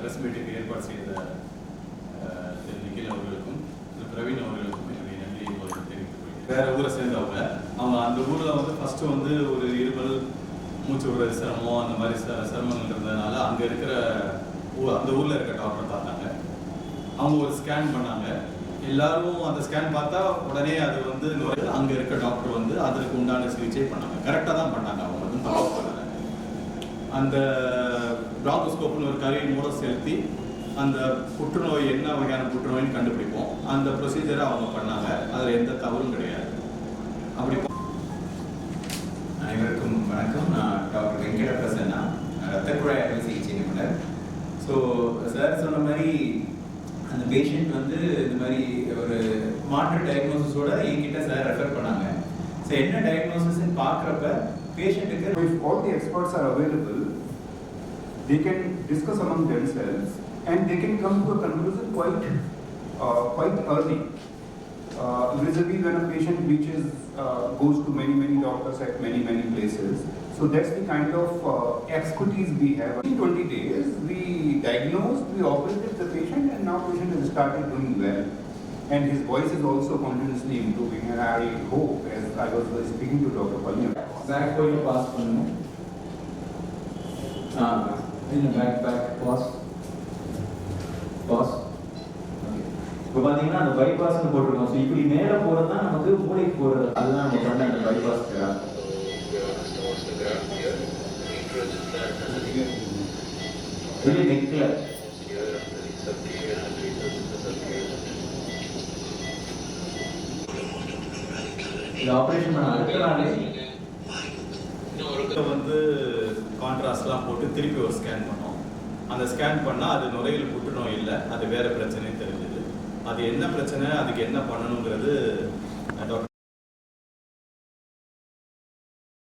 Press மீட்டுக்கு ஏற்பாடு செய்த திரு நிகில் அவர்களுக்கும் திரு பிரவீன் அவர்களுக்கும் என்னுடைய நன்றியை முதல்ல தெரிவித்துக் கொள்கிறேன் வேற ஊரை சேர்ந்தவங்க அவங்க அந்த ஊரில் வந்து ஃபஸ்ட்டு வந்து ஒரு இருமல் மூச்சு விடுற சிரமம் அந்த மாதிரி ச சிரமங்கள் இருந்ததுனால அங்கே இருக்கிற ஊர் அந்த ஊரில் இருக்க டாக்டர் பார்த்தாங்க. அவங்க ஒரு ஸ்கேன் பண்ணாங்க. எல்லாரும் அந்த ஸ்கேன் பார்த்தா உடனே அது வந்து அங்கே அங்க இருக்க டாக்டர் வந்து அதற்கு உண்டான சிகிச்சை பண்ணாங்க. கரெக்டாக தான் பண்ணாங்க அவங்க. வந்து அந்த பிராங்கோஸ்கோப்னு ஒரு கருவி மூலம் செலுத்தி அந்த புற்றுநோய் என்ன வகையான புற்றுநோய்னு கண்டுபிடிப்போம். அந்த ப்ரொசீஜரை அவங்க பண்ணாங்க. அதில் எந்த தவறும் கிடையாது. அப்படி அனைவருக்கும் வணக்கம். நான் டாக்டர் வெங்கட பிரசன்னா ரத்த குழாய் அறுவை சிகிச்சை நிபுணர். ஸோ சார் சொன்ன மாதிரி அந்த பேஷண்ட் வந்து இந்த மாதிரி ஒரு மாற்று டயக்னோசிஸோட என்கிட்ட சார் ரெஃபர் பண்ணாங்க. ஸோ என்ன டயக்னோசிஸ்ன்னு பார்க்குறப்ப பேஷண்ட்டுக்கு If all the experts are available, they can discuss among themselves and they can come to a conclusion quite, uh, quite early. Uh, vis-a-vis when a patient reaches, uh, goes to many, many doctors at many, many places. So that's the kind of uh, expertise we have. In 20 days, we diagnosed, we operated the patient and now patient has started doing well. And his voice is also continuously improving and I hope, as I was speaking to Dr. Palniya, back போய் pass பண்ணணும் ஆ இல்லை back back pass pass இப்போ பார்த்தீங்கன்னா அந்த பைபாஸ்னு போட்டிருக்கோம் so இப்படி மேலே போகிறது தான் நமக்கு மூளைக்கு போகிறது அதுதான் நம்ம பண்ண அந்த பைபாஸ் இது நெக்கில் இது ஆப்ரேஷன் பண்ண அடுத்த நாளே. வந்து கான்ட்ராஸ்ட்லாம் போட்டு திருப்பி ஒரு ஸ்கேன் பண்ணோம். அந்த ஸ்கேன் பண்ணால் அது நுரையில் புற்றுநோய் இல்லை அது வேறு பிரச்சனையும் தெரிஞ்சுது. அது என்ன பிரச்சனை அதுக்கு என்ன பண்ணணுங்கிறது